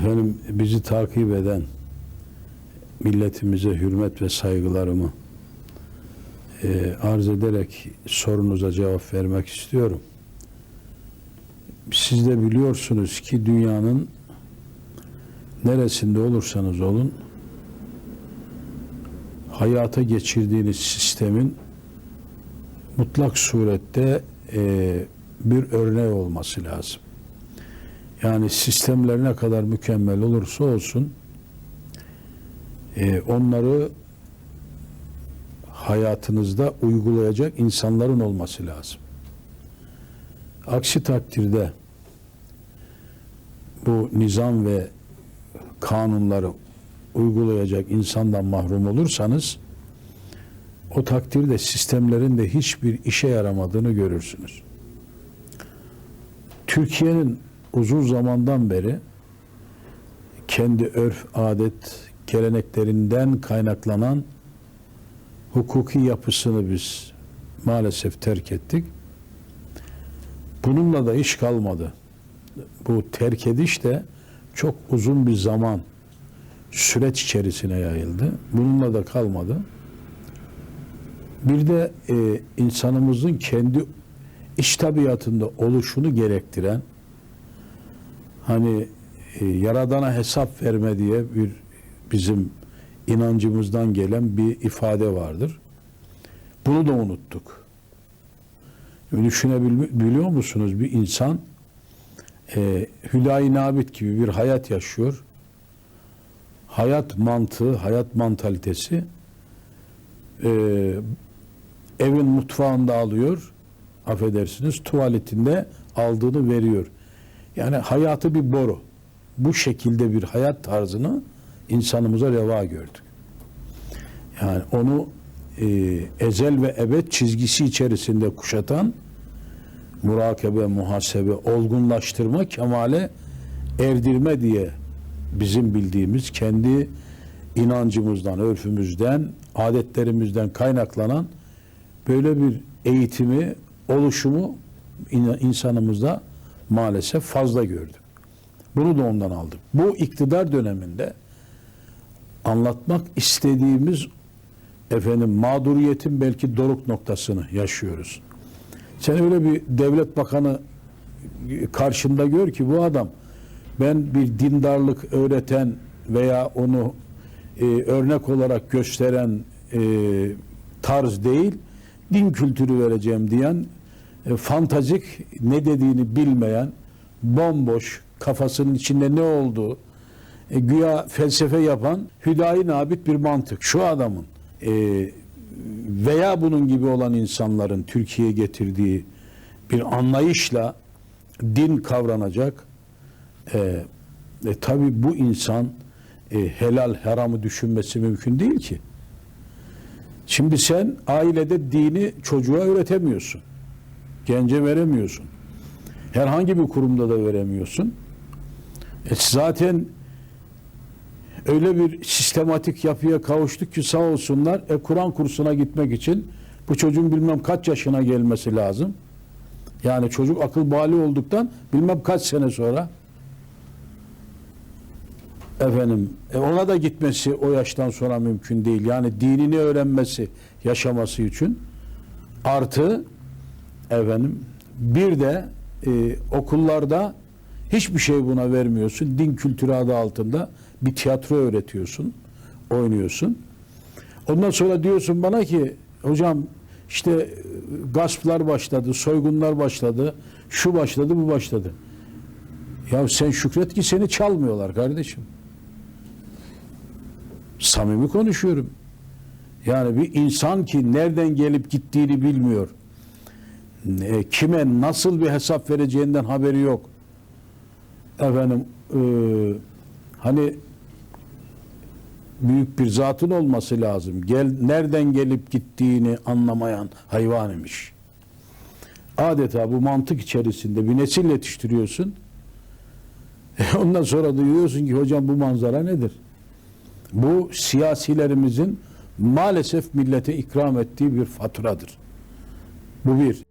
Efendim bizi takip eden milletimize hürmet ve saygılarımı e, arz ederek sorunuza cevap vermek istiyorum. Siz de biliyorsunuz ki dünyanın neresinde olursanız olun hayata geçirdiğiniz sistemin mutlak surette e, bir örneği olması lazım. Yani sistemler ne kadar mükemmel olursa olsun e, onları hayatınızda uygulayacak insanların olması lazım. Aksi takdirde bu nizam ve kanunları uygulayacak insandan mahrum olursanız o takdirde sistemlerin de hiçbir işe yaramadığını görürsünüz. Türkiye'nin uzun zamandan beri kendi örf, adet, geleneklerinden kaynaklanan hukuki yapısını biz maalesef terk ettik. Bununla da iş kalmadı. Bu terk ediş de çok uzun bir zaman süreç içerisine yayıldı. Bununla da kalmadı. Bir de e, insanımızın kendi iç tabiatında oluşunu gerektiren hani e, yaradana hesap verme diye bir bizim inancımızdan gelen bir ifade vardır. Bunu da unuttuk. Düşünebiliyor musunuz bir insan e, Hüdayi Nabit gibi bir hayat yaşıyor. Hayat mantığı, hayat mantalitesi e, evin mutfağında alıyor, affedersiniz tuvaletinde aldığını veriyor. Yani hayatı bir boru. Bu şekilde bir hayat tarzını insanımıza reva gördük. Yani onu e, ezel ve ebed çizgisi içerisinde kuşatan murakabe, muhasebe, olgunlaştırma, kemale erdirme diye bizim bildiğimiz kendi inancımızdan, örfümüzden, adetlerimizden kaynaklanan böyle bir eğitimi, oluşumu insanımızda maalesef fazla gördük. Bunu da ondan aldık. Bu iktidar döneminde anlatmak istediğimiz efendim mağduriyetin belki doruk noktasını yaşıyoruz. Sen öyle bir devlet bakanı karşında gör ki bu adam ben bir dindarlık öğreten veya onu e, örnek olarak gösteren e, tarz değil, din kültürü vereceğim diyen, e, fantazik ne dediğini bilmeyen, bomboş, kafasının içinde ne olduğu, e, güya felsefe yapan hüdayi nabit bir mantık. Şu adamın e, veya bunun gibi olan insanların Türkiye'ye getirdiği bir anlayışla din kavranacak. E, e, Tabi bu insan e, helal haramı düşünmesi mümkün değil ki. Şimdi sen ailede dini çocuğa öğretemiyorsun. Gence veremiyorsun. Herhangi bir kurumda da veremiyorsun. E zaten öyle bir sistematik yapıya kavuştuk ki sağ olsunlar e, Kur'an kursuna gitmek için bu çocuğun bilmem kaç yaşına gelmesi lazım. Yani çocuk akıl bali olduktan bilmem kaç sene sonra efendim e, ona da gitmesi o yaştan sonra mümkün değil. Yani dinini öğrenmesi, yaşaması için artı efendim bir de e, okullarda hiçbir şey buna vermiyorsun. Din kültürü adı altında bir tiyatro öğretiyorsun, oynuyorsun. Ondan sonra diyorsun bana ki hocam işte gasplar başladı, soygunlar başladı, şu başladı, bu başladı. Ya sen şükret ki seni çalmıyorlar kardeşim. Samimi konuşuyorum. Yani bir insan ki nereden gelip gittiğini bilmiyor. E, kime nasıl bir hesap vereceğinden haberi yok. Efendim e, hani büyük bir zatın olması lazım. Gel, nereden gelip gittiğini anlamayan hayvan imiş. Adeta bu mantık içerisinde bir nesil yetiştiriyorsun. E ondan sonra duyuyorsun ki hocam bu manzara nedir? Bu siyasilerimizin maalesef millete ikram ettiği bir faturadır. Bu bir.